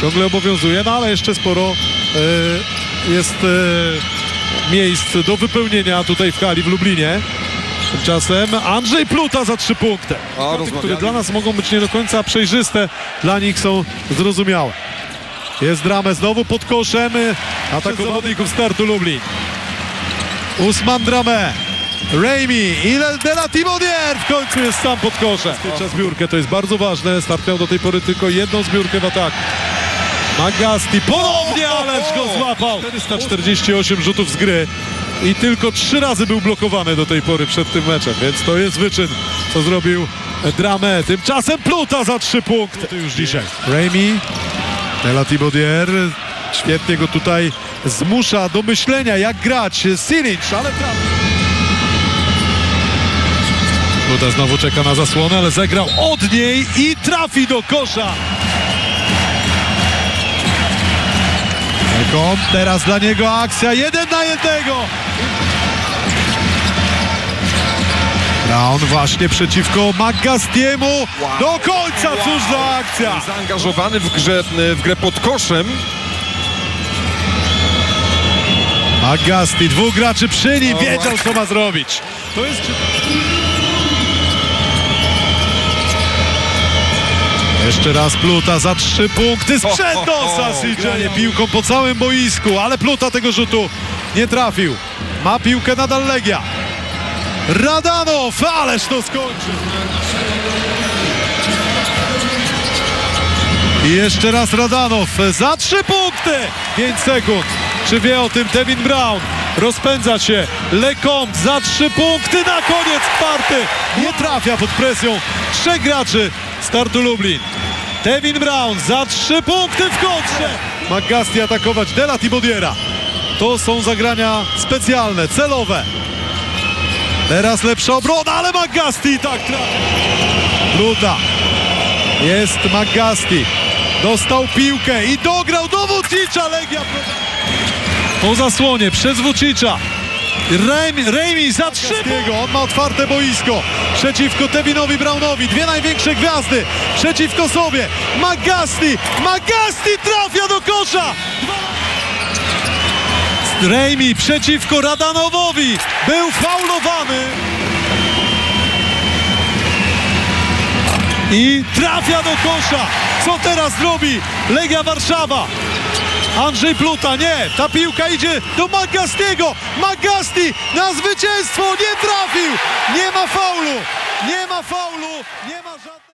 ciągle obowiązuje, no ale jeszcze sporo e, jest e, miejsc do wypełnienia tutaj w hali w Lublinie. Tymczasem Andrzej Pluta za trzy punkty. A, Punkty, które dla nas mogą być nie do końca przejrzyste, dla nich są zrozumiałe. Jest dramę znowu pod koszem e, ataku zawodników startu Lublin. Usman Dramę. Raimi i Dela Timonier w końcu jest sam pod koszem. Czas zbiórkę, to jest bardzo ważne. Start miał do tej pory tylko jedną zbiórkę w ataku. Magasti ponownie, ależ go złapał. 448 rzutów z gry i tylko trzy razy był blokowany do tej pory przed tym meczem, więc to jest wyczyn, co zrobił Dramę. Tymczasem Pluta za trzy punkty. To już dzisiaj. Raimi, Dela Timonier świetnie go tutaj zmusza do myślenia, jak grać. Silic, ale trafi. Pluta znowu czeka na zasłonę, ale zagrał od niej i trafi do kosza. Lekon, teraz dla niego akcja, jeden na jednego. Brown właśnie przeciwko Magastiemu. Do końca, cóż za akcja. Zaangażowany w, grze, w grę pod koszem. Magasti, dwóch graczy przy nim, wiedział co ma zrobić. To jest... Jeszcze raz Pluta za trzy punkty sprzed nosa CJ. Piłką po całym boisku, ale Pluta tego rzutu nie trafił. Ma piłkę nadal Legia. Radanow, ależ to skończył. I jeszcze raz Radanow za trzy punkty. 5 sekund. Czy wie o tym Devin Brown? Rozpędza się. Lecomte za trzy punkty. Na koniec czwarty. Nie trafia pod presją trzech graczy startu Lublin. Devin Brown za trzy punkty w kontrze. Magasti atakować Dela Tibodiera. To są zagrania specjalne, celowe. Teraz lepsza obrona, ale Magasti i tak trafia. Luda. Jest Magasti. Dostał piłkę i dograł do Vucicza. Legia. Po zasłonie przez Vucicza. Remi, Remi za trzy On ma otwarte boisko. Przeciwko Tevinowi Brownowi. Dwie największe gwiazdy. Przeciwko sobie. Magasti. Magasti trafia do kosza. Remi przeciwko Radanowowi. Był faulowany. I trafia do kosza. Co teraz zrobi Legia Warszawa? Andrzej Pluta, nie, ta piłka idzie do Magastiego. Magasti na zwycięstwo nie trafił. Nie ma faulu, nie ma faulu, nie ma żadnego...